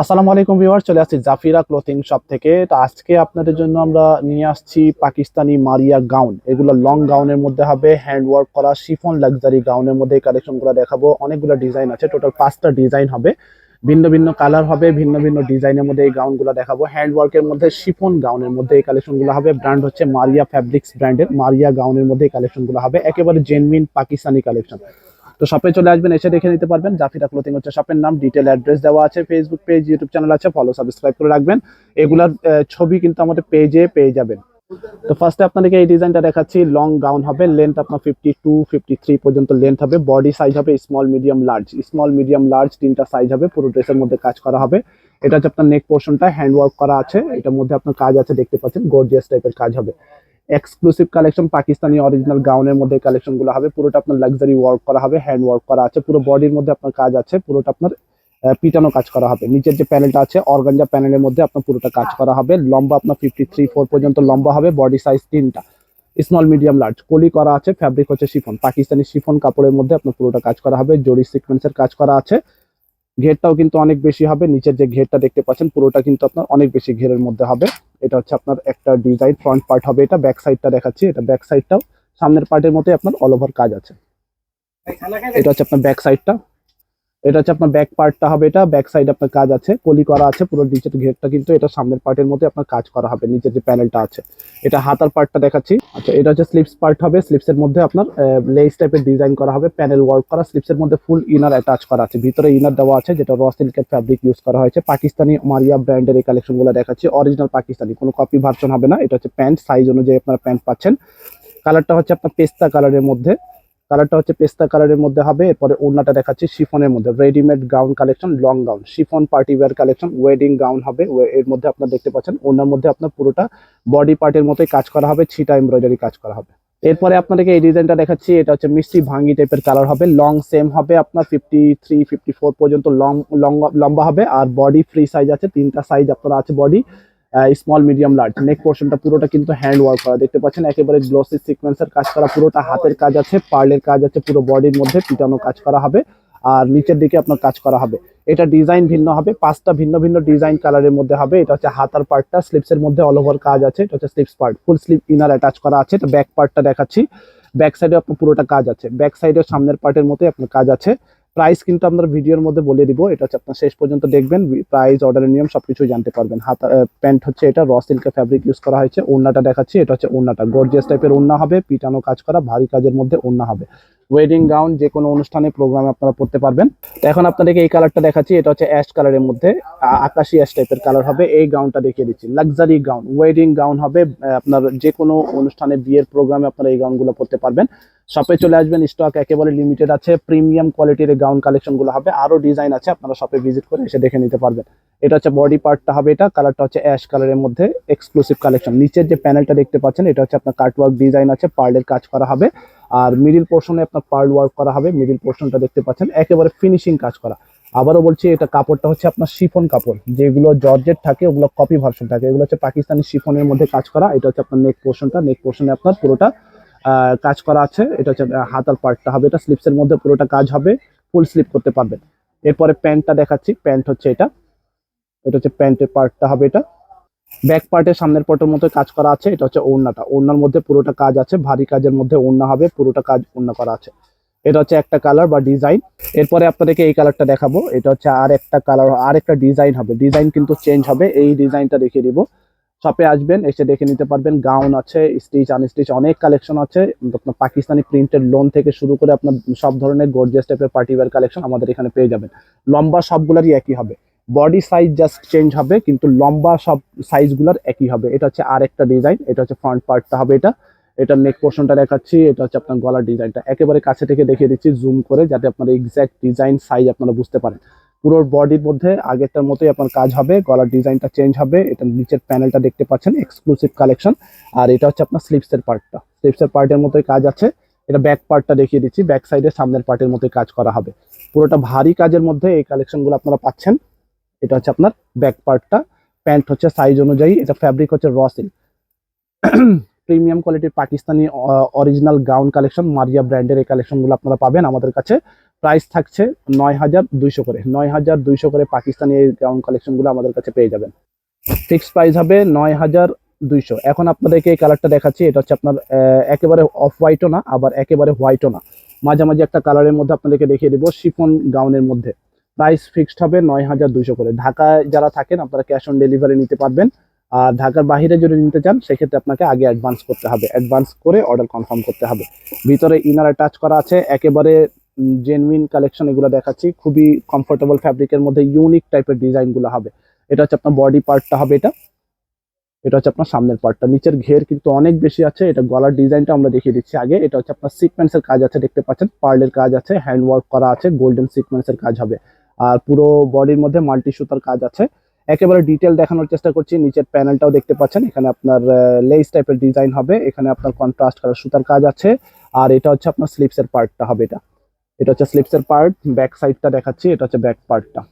আসসালামু আলাইকুম ভিউয়ার চলে আসছি জাফিরা ক্লোথিং শপ থেকে। তো আজকে আপনাদের জন্য আমরা নিয়ে আসছি পাকিস্তানি মারিয়া গাউন। এগুলো লং গাউনের মধ্যে হবে হ্যান্ড ওয়ার্ক করা, শিফন লাক্সারি গাউনের মধ্যে এই কালেকশনগুলো দেখাবো। অনেকগুলো ডিজাইন আছে, টোটাল পাঁচটা ডিজাইন হবে। ভিন্ন ভিন্ন কালার হবে, ভিন্ন ভিন্ন ডিজাইনের মধ্যে এই গাউনগুলো দেখাবো। হ্যান্ড ওয়ার্কের মধ্যে শিফন গাউনের মধ্যে এই কালেকশনগুলো হবে। ব্র্যান্ড হচ্ছে মারিয়া ফ্যাব্রিক্স ব্র্যান্ডের মারিয়া গাউনের মধ্যে এই কালেকশনগুলো হবে। একেবারে জেনমিন পাকিস্তানি কালেকশন। তো শপে চলে আসবেন, এসে দেখে নিতে পারবেন। জাফিরা ক্লোথিং হচ্ছে শপের নাম ডিটেল অ্যাড্রেস দেওয়া আছে ফেসবুক পেজ ইউটিউব চ্যানেল আছে ফলো সাবস্ক্রাইব করে রাখবেন। এগুলার ছবি কিন্তু আমাদের পেজে পেয়ে যাবেন। তো ফার্স্টে আপনাদেরকে এই ডিজাইনটা দেখাচ্ছি লং গাউন হবে লেন্থ আপনার ফিফটি টু ফিফটি থ্রি পর্যন্ত লেন্থ হবে বডি সাইজ হবে small medium large small medium large তিনটা সাইজ হবে, পুরো ড্রেসের মধ্যে কাজ করা হবে। এটা হচ্ছে আপনার নেক পোর্শনটা হ্যান্ড ওয়ার্ক করা আছে, এটার মধ্যে আপনার কাজ আছে, দেখতে পাচ্ছেন গর্জিয়াস টাইপের কাজ হবে। এক্সক্লুসিভ কালেকশন পাকিস্তানি অরিজিনাল গাউনের মধ্যে কালেকশনগুলো হবে। পুরোটা আপনার লাক্সারি ওয়ার্ক করা হবে হ্যান্ড ওয়ার্ক করা আছে। পুরো বডির মধ্যে আপনার কাজ আছে, পুরোটা আপনার পিটানো কাজ করা হবে। নিচের যে প্যানেলটা আছে অর্গানজা প্যানেলের মধ্যে আপনার পুরোটা কাজ করা হবে। লম্বা আপনার ফিফটি থ্রি ফোর পর্যন্ত লম্বা হবে বডি সাইজ তিনটা। স্মল মিডিয়াম লার্জ কলি করা আছে ফ্যাব্রিক হচ্ছে শিফন। পাকিস্তানি শিফন কাপড়ের মধ্যে আপনার পুরোটা কাজ করা হবে। জরি সিকোয়েন্সের কাজ করা আছে। ঘেরটাও কিন্তু অনেক বেশি হবে। নিচের যে ঘেরটা দেখতে পাচ্ছেন পুরোটা কিন্তু আপনার অনেক বেশি ঘেরের মধ্যে হবে। এটা হচ্ছে আপনার একটা ডিজাইন ফ্রন্ট পার্ট হবে এটা ব্যাক সাইডটা দেখাচ্ছি। এটা ব্যাক সাইডটাও সামনের পার্টের মতোই আপনার অল ওভার কাজ আছে। এটা হচ্ছে আপনার ব্যাক সাইডটা এটা হচ্ছে আপনার ব্যাক পার্টটা হবে এটা ব্যাক সাইড আপনার কাজ আছে, কলি করা আছে, পুরো নিচের ঘেরটা কিন্তু এটা সামনের পার্টের মধ্যে আপনার কাজ করা হবে, নিচের যে প্যানেলটা আছে। এটা হাতার পার্টটা দেখাচ্ছি। আচ্ছা এটা হচ্ছে স্লিপস পার্ট হবে স্লিপসের মধ্যে আপনার লেস টাইপের ডিজাইন করা হবে প্যানেল ওয়ার্ক করা স্লিপসের মধ্যে ফুল ইনার অ্যাটাচ করা আছে। ভিতরে ইনার দেওয়া আছে, যেটা র সিল্কের ফ্যাব্রিক ইউজ করা হয়েছে। পাকিস্তানি মারিয়া ব্র্যান্ডের এই কালেকশনগুলো দেখাচ্ছি অরিজিনাল পাকিস্তানি, কোনো কপি ভার্সন হবে না। এটা হচ্ছে প্যান্ট সাইজ অনুযায়ী আপনারা প্যান্ট পাচ্ছেন। কালারটা হচ্ছে আপনার পেস্তা কালারের মধ্যে। কালারটা হচ্ছে পেস্তা কালারের মধ্যে হবে। এরপরে ওড়নাটা দেখাচ্ছি শিফনের মধ্যে। Readymade gown collection long gown chiffon party wear collection wedding gown হবে। এর মধ্যে আপনার দেখতে পাচ্ছেন, ওড়নার মধ্যে আপনার পুরোটা বডি পার্টের মতোই কাজ করা হবে, ছিটা এমব্রয়ডারি কাজ করা হবে। এরপরে আপনাদেরকে এই ডিজাইনটা দেখাচ্ছি, এটা হচ্ছে মিষ্টি ভাঙ্গি টাইপের কালার হবে। লং সেম হবে আপনার ফিফটি থ্রি ফিফটি ফোর পর্যন্ত লং লম্বা হবে। আর বডি ফ্রি সাইজ আছে, তিনটা সাইজ আপনার আছে body small medium large neck পোর্শনটা পুরোটা কিন্তু হ্যান্ড ওয়ার্ক করা। দেখতে পাচ্ছেন, একেবারে গ্লোসি সিকোয়েন্সের কাজ করা পুরোটা হাতের কাজ আছে পার্লের কাজ আছে, পুরো বডির মধ্যে পিটানো কাজ করা হবে। আর নিচের দিকে আপনার কাজ করা হবে। এটা ডিজাইন ভিন্ন হবে, পাঁচটা ভিন্ন ভিন্ন ডিজাইন কালারের মধ্যে হবে। এটা হচ্ছে হাতার পার্টটা স্লিপসের মধ্যে অল ওভার কাজ আছে। এটা হচ্ছে slips part full slip inner attach করা আছে। এটা ব্যাক পার্টটা দেখাচ্ছি। ব্যাক সাইডে আপনার পুরোটা কাজ আছে। ব্যাক সাইডের সামনের পার্টের মতোই আপনার কাজ আছে। প্রাইস কিন্তু আপনার ভিডিওর মধ্যে বলে দিব। এটা হচ্ছে আপনার শেষ পর্যন্ত দেখবেন। প্রাইস অর্ডারের নিয়ম সব সবকিছু জানতে পারবেন। হাতা প্যান্ট হচ্ছে এটা র সিল্কের ফ্যাব্রিক ইউজ করা হয়েছে। ওড়নাটা দেখাচ্ছি, এটা হচ্ছে ওড়নাটা। গর্জিয়াস টাইপের ওড়না হবে, পিটানো কাজ করা, ভারী কাজের মধ্যে ওড়না হবে। ওয়েডিং গাউন যে কোনো অনুষ্ঠানে প্রোগ্রামে আপনারা পড়তে পারবেন। এখন আপনাদেরকে এই কালারটা দেখাচ্ছি, এটা হচ্ছে অ্যাশ কালারের মধ্যে আকাশি অ্যাশ টাইপের কালার হবে, এই গাউনটা দেখিয়ে দিচ্ছি। লাক্সারি গাউন ওয়েডিং গাউন হবে আপনার যে কোনো অনুষ্ঠানে বিয়ের প্রোগ্রামে আপনারা এই গাউনগুলো পড়তে পারবেন। শপে চলে আসবেন স্টক একেবারে লিমিটেড আছে প্রিমিয়াম কোয়ালিটির গাউন কালেকশনগুলো হবে আরও ডিজাইন আছে, আপনারা শপে ভিজিট করে এসে দেখে নিতে পারবেন। এটা হচ্ছে বডি পার্টটা হবে এটা কালারটা হচ্ছে অ্যাশ কালারের মধ্যে এক্সক্লুসিভ কালেকশন নিচের যে প্যানেলটা দেখতে পাচ্ছেন, এটা হচ্ছে আপনার কাটওয়ার্ক ডিজাইন আছে পার্লের কাজ করা হবে। আর মিডিল পোর্শনে আপনার পার্ল ওয়ার্ক করা হবে মিডিল পোর্শনটা দেখতে পাচ্ছেন, একেবারে ফিনিশিং কাজ করা। আবারও বলছি, এটা কাপড়টা হচ্ছে আপনার শিফন কাপড়, যেগুলো জর্জেট থাকে, ওগুলো কপি ভার্সন থাকে। এগুলো হচ্ছে পাকিস্তানি শিফনের মধ্যে কাজ করা, এটা হচ্ছে আপনার নেক পোর্শনটা নেক পোর্শনে আপনার পুরোটা কাজ করা আছে। এটা হচ্ছে হাতার পার্টটা হবে, এটা স্লিপসের মধ্যে পুরোটা কাজ হবে ফুল স্লিপ করতে পারবেন। এরপরে প্যান্টটা দেখাচ্ছি প্যান্ট হচ্ছে এটা। এটা হচ্ছে প্যান্টের পার্টটা হবে এটা। ব্যাক পার্টের সামনের পার্টের মধ্যে কাজ করা আছে, এটা হচ্ছে ওড়নাটা। ওড়নার মধ্যে পুরোটা কাজ আছে, ভারী কাজের মধ্যে ওড়না হবে, পুরোটা কাজ ওড়না করা আছে। এটা হচ্ছে একটা কালার বা ডিজাইন। এরপরে আপনাদেরকে এই কালারটা দেখাবো। এটা হচ্ছে আর একটা কালার, আর একটা ডিজাইন হবে। ডিজাইন কিন্তু চেঞ্জ হবে, এই ডিজাইনটা দেখিয়ে দিব। শপে আসবেন, এসে দেখে নিতে পারবেন, গাউন আছে, স্টিচ, আনস্টিচ, অনেক কালেকশন আছে। আপনার পাকিস্তানি প্রিন্টেড লোন থেকে শুরু করে আপনার সব ধরনের গর্জিয়াস টাইপের পার্টি ওয়্যার কালেকশন আমাদের এখানে পেয়ে যাবেন। লম্বা সবগুলোরই একই হবে। বডি সাইজ জাস্ট চেঞ্জ হবে, কিন্তু লম্বা সব সাইজগুলোর একই হবে। এটা হচ্ছে আর একটা ডিজাইন এটা হচ্ছে ফ্রন্ট পার্টটা হবে এটা। এটা নেক পোর্শনটা দেখাচ্ছি, এটা হচ্ছে আপনার গলার ডিজাইনটা একেবারে কাছে থেকে দেখিয়ে দিচ্ছি জুম করে, যাতে আপনার এক্স্যাক্ট ডিজাইন সাইজ আপনারা বুঝতে পারেন। পুরো বডির মধ্যে আগেরটার মতোই আপনার কাজ হবে, গলার ডিজাইনটা চেঞ্জ হবে, এটা নিচের প্যানেলটা দেখতে পাচ্ছেন এক্সক্লুসিভ কালেকশন আর এটা হচ্ছে আপনার স্লিপসের পার্টটা স্লিপসের পার্টের মতোই কাজ আছে। এটা ব্যাক পার্টটা দেখিয়ে দিচ্ছি ব্যাক সাইডে সামনের পার্টের মতোই কাজ করা হবে। পুরোটা ভারী কাজের মধ্যে এই কালেকশনগুলো আপনারা পাচ্ছেন। এটা হচ্ছে আপনার ব্যাক পার্টটা প্যান্ট হচ্ছে সাইজ অনুযায়ী, এটা ফ্যাব্রিক হচ্ছে র সিল্ক প্রিমিয়াম কোয়ালিটির Pakistani original gown collection Maria ব্র্যান্ডের এই কালেকশনগুলো আপনারা পাবেন আমাদের কাছে। প্রাইস থাকছে নয় হাজার দুইশো করে। নয় হাজার দুইশো করে পাকিস্তানি এই গাউন কালেকশনগুলো আমাদের কাছে পেয়ে যাবেন। ফিক্স প্রাইস হবে নয় হাজার দুইশো। এখন আপনাদেরকে এই কালারটা দেখাচ্ছি। এটা হচ্ছে আপনার একেবারে অফ হোয়াইটও না, আবার একেবারে হোয়াইটও না। মাঝামাঝি একটা কালারের মধ্যে আপনাদেরকে দেখিয়ে দেবো শিফন গাউনের মধ্যে। প্রাইস ফিক্সড হবে নয় হাজার দুইশো করে। ঢাকায় যারা থাকেন, আপনারা ক্যাশ অন ডেলিভারি নিতে পারবেন। আর ঢাকার বাইরে যদি নিতে চান, সেক্ষেত্রে আপনাকে আগে অ্যাডভান্স করতে হবে। অ্যাডভান্স করে অর্ডার কনফার্ম করতে হবে। ভিতরে ইনার টাচ করা আছে, একেবারে জেনুইন কালেকশন এগুলো দেখাচ্ছি। খুবই কমফোর্টেবল ফ্যাব্রিকের মধ্যে ইউনিক টাইপের ডিজাইনগুলো হবে। এটা হচ্ছে আপনার বডি পার্টটা হবে এটা। এটা হচ্ছে আপনার সামনের পার্টটা নিচের ঘের কিন্তু অনেক বেশি আছে। এটা গলার ডিজাইনটা আমরা দেখিয়ে দিচ্ছি আগে। এটা হচ্ছে আপনার সিকোয়েন্সের কাজ আছে, দেখতে পাচ্ছেন। পার্লের কাজ আছে হ্যান্ড ওয়ার্ক করা আছে গোল্ডেন সিকোয়েন্সের কাজ হবে। আর পুরো বডির মধ্যে মাল্টি সুতার কাজ আছে। একেবারে ডিটেল দেখানোর চেষ্টা করছি, নিচের প্যানেলটাও দেখতে পাচ্ছেন, এখানে আপনার লেস টাইপের ডিজাইন হবে, এখানে আপনার কন্ট্রাস্ট করা সুতার কাজ আছে, আর এটা হচ্ছে আপনার স্লিপসের পার্টটা হবে এটা। এটা হচ্ছে স্লিপসের পার্ট ব্যাক সাইডটা দেখাচ্ছি, এটা হচ্ছে ব্যাক পার্টটা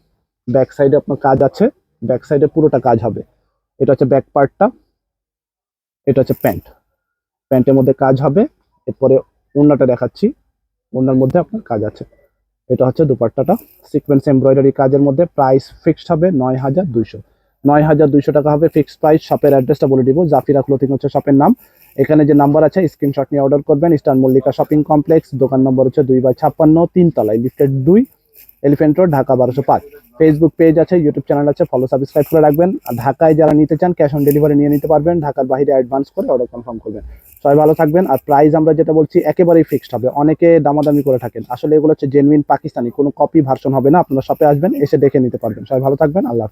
ব্যাক সাইডে আপনার কাজ আছে ব্যাক সাইডে পুরোটা কাজ হবে। এটা হচ্ছে ব্যাক পার্টটা এটা হচ্ছে প্যান্ট প্যান্টের মধ্যে কাজ হবে, এরপরে ওড়নাটা দেখাচ্ছি, ওড়নার মধ্যে আপনার কাজ আছে। এটা হচ্ছে দুপাট্টাটা। সিকোয়েন্স এমব্রয়ডারি কাজের মধ্যে প্রাইস ফিক্সড হবে নয় হাজার দুইশো। নয় হাজার দুইশো টাকা হবে ফিক্সড প্রাইস শপের অ্যাড্রেসটা বলে দিব, জাফিরা ক্লোথিং হচ্ছে শপের নাম। এখানে যে নাম্বার আছে স্ক্রিনশট নিয়ে অর্ডার করবেন। ইস্টার্ন মল্লিকা শপিং কমপ্লেক্স দোকান নম্বর হচ্ছে দুই বাই ছাপ্পান্ন, তিনতলায় লিফটেড দুই। এলিফেন্ট রোড ঢাকা বারোশো পাঁচ। ফেসবুক পেজ আছে ইউটিউব চ্যানেল আছে ফলো সাবস্ক্রাইব করে রাখবেন। আর ঢাকায় যারা নিতে চান ক্যাশ অন ডেলিভারি নিয়ে নিতে পারবেন। ঢাকার বাইরে অ্যাডভান্স করে অর্ডার কনফার্ম করবেন। সবাই ভালো থাকবেন। আর প্রাইস আমরা যেটা বলছি, একেবারেই ফিক্সড হবে। অনেকে দামাদামি করে থাকেন। আসলে এগুলো হচ্ছে জেনুইন পাকিস্তানি। কোনো কপি ভার্সন হবে না। আপনারা শপে আসবেন, এসে দেখে নিতে পারবেন। সবাই ভালো থাকবেন। আল্লাহ